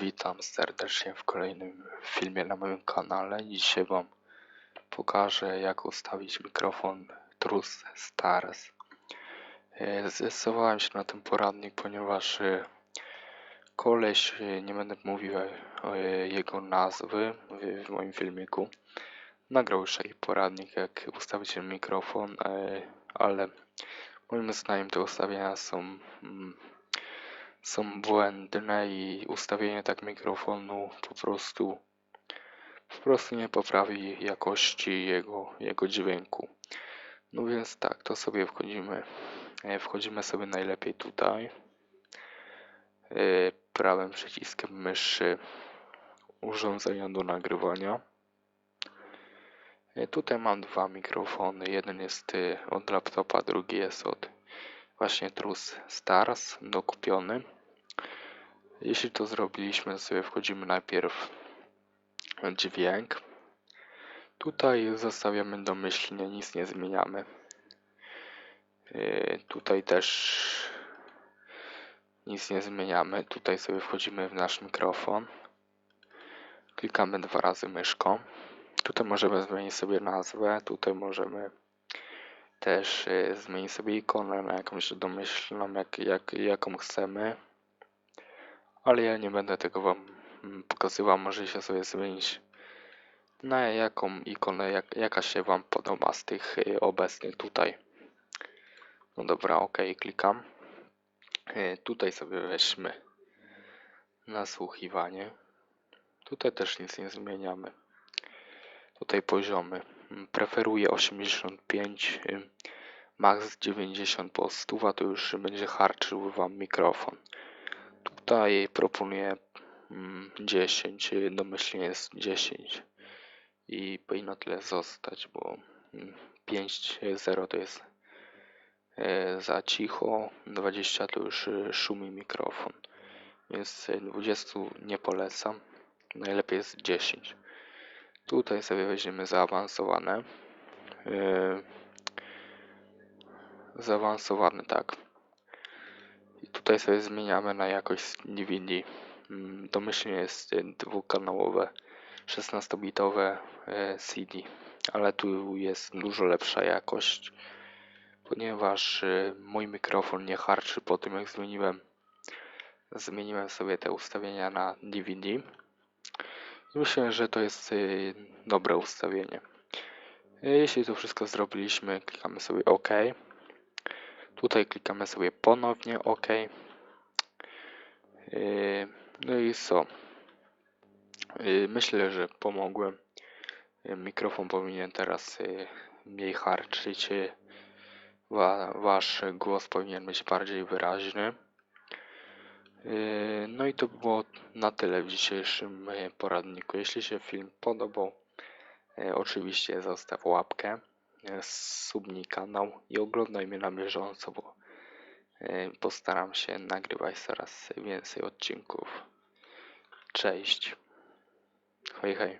Witam serdecznie w kolejnym filmie na moim kanale. Dzisiaj Wam pokażę jak ustawić mikrofon Trus Stars. E, Zdecydowałem się na ten poradnik, ponieważ e, koleś, e, nie będę mówił jego nazwy w, moim filmiku, nagrał już taki poradnik jak ustawić mikrofon, ale moim zdaniem te ustawienia są mm, są błędne i ustawienie tak mikrofonu po prostu po prostu nie poprawi jakości jego, jego dźwięku. No więc tak, to sobie wchodzimy. e, Wchodzimy sobie najlepiej tutaj. e, Prawym przyciskiem myszy urządzenia do nagrywania. E, Tutaj mam dwa mikrofony. Jeden jest od laptopa, drugi jest od właśnie Trus Stars dokupiony. Jeśli to zrobiliśmy, sobie wchodzimy najpierw w dźwięk. Tutaj zostawiamy domyślnie, nic nie zmieniamy. Yy, Tutaj też nic nie zmieniamy. Tutaj sobie wchodzimy w nasz mikrofon. Klikamy dwa razy myszką. Tutaj możemy zmienić sobie nazwę. Tutaj możemy też yy, zmienić sobie ikonę na jakąś domyślną, jak, jak, jaką chcemy ale ja nie będę tego wam mm, pokazywał, możecie sobie zmienić na jaką ikonę, jak, jaka się wam podoba z tych y, obecnych tutaj. No dobra, ok, klikam. Y, Tutaj sobie weźmy nasłuchiwanie. Tutaj też nic nie zmieniamy. Tutaj poziomy. Mm, Preferuję 85, y, max 90, bo 100 to już będzie harczył wam mikrofon. Tutaj proponuję mm, 10, y, domyślnie jest 10 i powinno tyle zostać, bo 5.0 to jest e, za cicho, 20 to już y, szumi mikrofon, więc y, 20 nie polecam, najlepiej jest 10. Tutaj sobie weźmiemy zaawansowane. e, Zaawansowane, tak. Tutaj sobie zmieniamy na jakość DVD. Mm, Domyślnie jest y, dwukanałowe 16-bitowe e, CD, ale tu jest dużo lepsza jakość, ponieważ y, mój mikrofon nie harczy po tym jak zmieniłem zmieniłem sobie te ustawienia na DVD. Myślę, że to jest y, dobre ustawienie. E, Jeśli to wszystko zrobiliśmy, klikamy sobie OK. Tutaj klikamy sobie ponownie OK. Yy, No i co? Yy, Myślę, że pomogłem. Yy, Mikrofon powinien teraz mniej harczyć. wa- Wasz głos powinien być bardziej wyraźny. No i to było na tyle w dzisiejszym poradniku. Jeśli się film podobał, oczywiście zostaw łapkę, subnij kanał i oglądaj mnie na bieżąco, bo yy, postaram się nagrywać coraz więcej odcinków. Cześć. Hej, hej.